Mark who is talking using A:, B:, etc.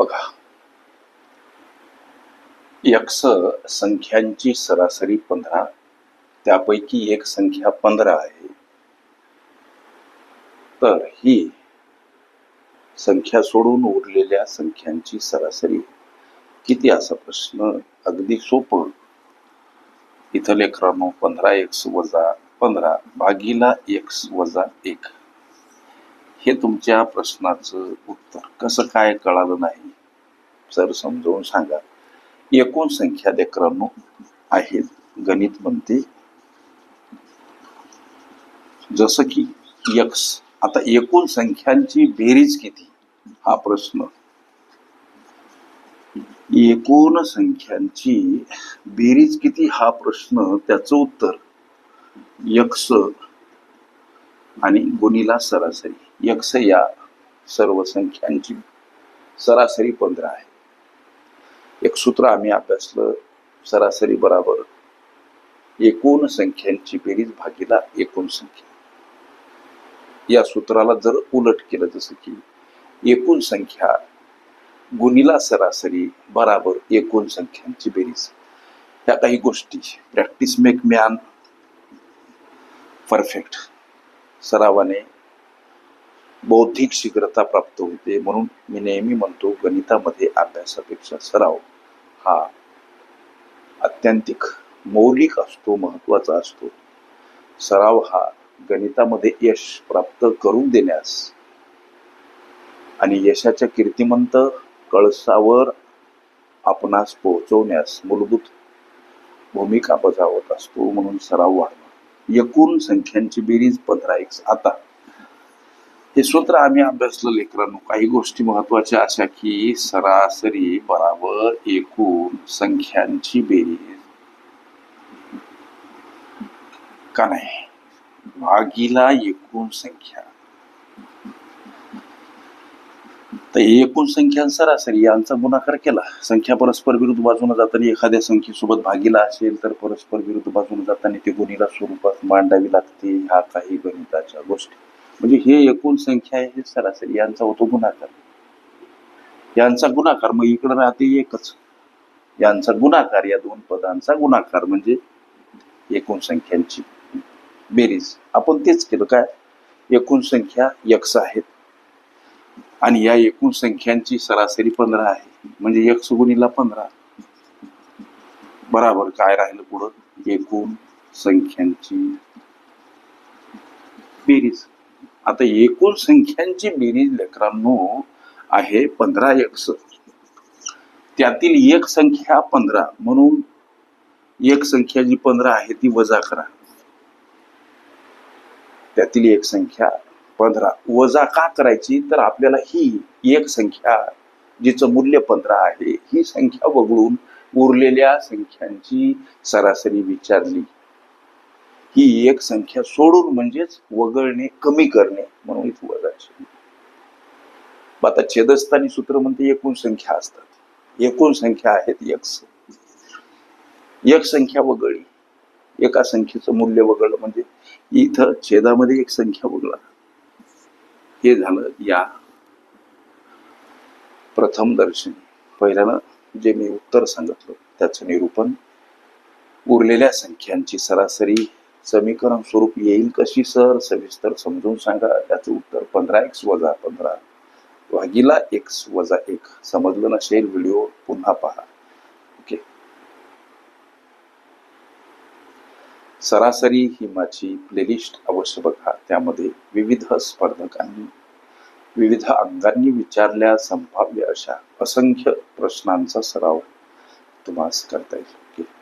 A: बघा. यक्ष संख्यांची सरासरी पंधरा त्यापैकी एक संख्या पंधरा आहे. तर ही संख्या सोडून उरलेल्या संख्यांची सरासरी किती असा प्रश्न अगदी सोपं. इथं लेकरांनो पंधरा एक्स वजा पंधरा भागीला एक्स वजा एक. हे तुमच्या प्रश्नाचं उत्तर कसं काय कळालं नाही? सर समजावून सांगा. एकूण संख्या लेकरांनो आहेत गणित म्हणते. जसं की यक्स आता एकूण संख्यांची बेरीज किती? हा प्रश्न. एकूण संख्यांची बेरीज किती? हा प्रश्न त्याचं उत्तर. यक्स आणि गुणीला सरासरी. यक्स या सर्व संख्यांची सरासरी पंधरा आहे. एक सूत्र आम्ही अभ्यासलं सरासरी बराबर. एकूण संख्यांची बेरीज भागीला एकूण संख्या. या सूत्राला जर उलट केलं जसं की एकूण संख्या गुणीला सरासरी बराबर एकूण संख्यांची बेरीज. या काही गोष्टी प्रॅक्टिस मेक मॅन परफेक्ट सरावाने बौद्धिक शीघ्रता प्राप्त होते म्हणून मी नेहमी म्हणतो गणितामध्ये अभ्यासापेक्षा सराव हा अत्यंतिक मौलिक असतो महत्त्वाचा असतो. सराव हा गणितामध्ये यश प्राप्त करून देण्यास आणि यशाच्या कीर्तिमंत कळसावर आपणास पोहोचवण्यास मूलभूत भूमिका बजावत असतो म्हणून सराव वाढवा. एकूण संख्यांची बेरीज पंधरा एक आता हे सूत्र आम्ही अभ्यासलं लेकरांनो. काही गोष्टी महत्त्वाच्या अशा की सरासरी बराबर एकूण संख्यांची बेरीज. का नाही? भागीला एकूण संख्या. तर एकूण संख्या सरासरी यांचा गुणाकार केला. संख्या परस्पर विरुद्ध बाजूने जाताना एखाद्या संख्येसोबत भागीला असेल तर परस्पर विरुद्ध बाजूने जाताना ते गुणीला स्वरूपात मांडावी लागते. ह्या काही गणिताच्या गोष्टी. म्हणजे हे एकूण संख्या आहे हे सरासरी यांचा होतो गुणाकार यांचा गुणाकार मग इकडे राहते एकच. यांचा गुणाकार या दोन पदांचा गुणाकार म्हणजे एकूण संख्यांची बेरीज. आपण तेच केलं काय एकूण संख्या यक्स आहेत. आणि या एकूण संख्यांची सरासरी पंधरा आहे. म्हणजे यक्स गुणीला पंधरा. बराबर काय राहिलं पुढं? एकूण संख्यांची बेरीज. आता एकूण संख्यांची बेरीज लेकरांनो आहे पंधरा एक्स त्यातील एक संख्या पंधरा. म्हणून एक संख्या जी पंधरा आहे ती वजा करा. त्यातील एक संख्या पंधरा. वजा का करायची? तर आपल्याला ही एक संख्या जिचं मूल्य पंधरा आहे ही संख्या वगळून उरलेल्या संख्यांची सरासरी विचारली. ही एक संख्या सोडून म्हणजेच वगळणे कमी करणे म्हणून इथे वजाची आता छेदस्थानी सूत्र म्हणते एकूण संख्या असतात. एकूण संख्या आहेत एक एक संख्या वगळली. एका संख्येचं मूल्य वगळलं म्हणजे इथं छेदामध्ये एक संख्या वगळा. हे झालं या प्रथम दर्शन. पहिल्यानं जे मी उत्तर सांगितलं त्याचं निरूपण उरलेल्या संख्यांची सरासरी समीकरण स्वरूप येईल कशी सर? सविस्तर समजून सांगा. त्याचं उत्तर पंधरा एक्स वजा पंधरा. भागीला एक्स वजा एक. समजलं नसेल व्हिडिओ पुन्हा पहा. ओके. सरासरी ही माझी प्लेलिस्ट अवश्य बघा. त्यामध्ये विविध स्पर्धकांनी विविध अंगांनी विचारल्या संभाव्य अशा असंख्य प्रश्नांचा सराव तुम्हाला करता येईल. ओके.